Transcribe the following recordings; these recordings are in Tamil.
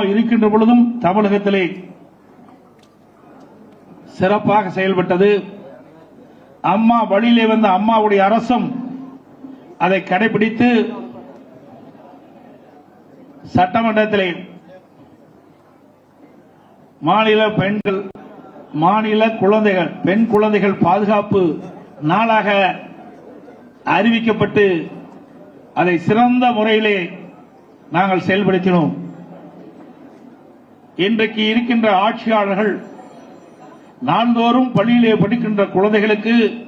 இருக்கின்ற பொழுதும் தமிழகத்திலே சிறப்பாக செயல்பட்டது. அம்மா வழியிலே வந்த அம்மாவுடைய அரசும் அதை கடைபிடித்து சட்டமன்றத்திலே மாநில பெண்கள் மாநில குழந்தைகள் பெண் குழந்தைகள் பாதுகாப்பு நாளாக அறிவிக்கப்பட்டு அதை சிறந்த முறையிலே நாங்கள் செயல்படுத்தினோம். இன்றைக்கு இருக்கின்ற ஆட்சியாளர்கள் நாள்தோறும் பள்ளியிலே படிக்கின்ற குழந்தைகளுக்கு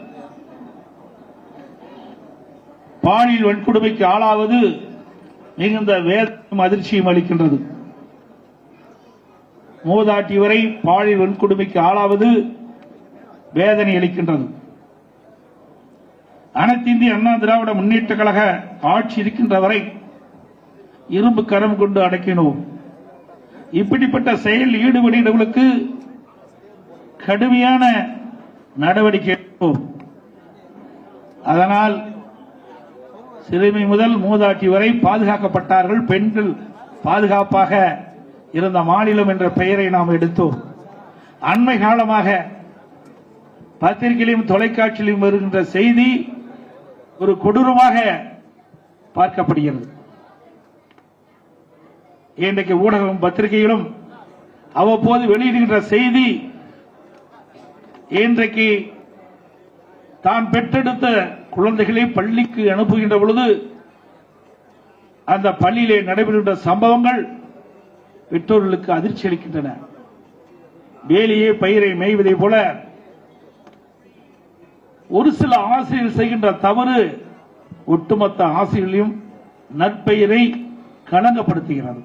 பாலியல் வன்கொடுமைக்கு ஆளாவது மிகுந்த வேதனையும் அதிர்ச்சியும் அளிக்கின்றது. மூதாட்டி வரை பாலியல் வன்கொடுமைக்கு ஆளாவது வேதனை அளிக்கின்றது. அனைத்து இந்திய அண்ணா திராவிட முன்னேற்ற கழக ஆட்சி இருக்கின்ற வரை இரும்பு கரம் கொண்டு அடக்கினோம். இப்படிப்பட்ட செயல் ஈடுபடுகிறவர்களுக்கு கடுமையான நடவடிக்கை எடுப்போம். அதனால் சிறுமி முதல் மூதாட்டி வரை பாதுகாக்கப்பட்டார்கள். பெண்கள் பாதுகாப்பாக இருந்த மாநிலம் என்ற பெயரை நாம் எடுத்தோம். அண்மை காலமாக பத்திரிகையிலும் தொலைக்காட்சியிலும் வருகின்ற செய்தி ஒரு கொடூரமாக பார்க்கப்படுகிறது. இன்றைக்கு ஊடகம் பத்திரிகைகளும் அவ்வப்போது வெளியிடுகின்ற செய்தி இன்றைக்கு தான் பெற்றெடுத்த குழந்தைகளை பள்ளிக்கு அனுப்புகின்ற பொழுது அந்த பள்ளியிலே நடைபெறுகின்ற சம்பவங்கள் பெற்றோர்களுக்கு அதிர்ச்சி அளிக்கின்றன. வேலியே பயிரை மேய்வதை போல ஒரு சில ஆசிரியர் செய்கின்ற தவறு ஒட்டுமொத்த ஆசிரியர்களையும் நற்பெயரை களங்கப்படுத்துகிறது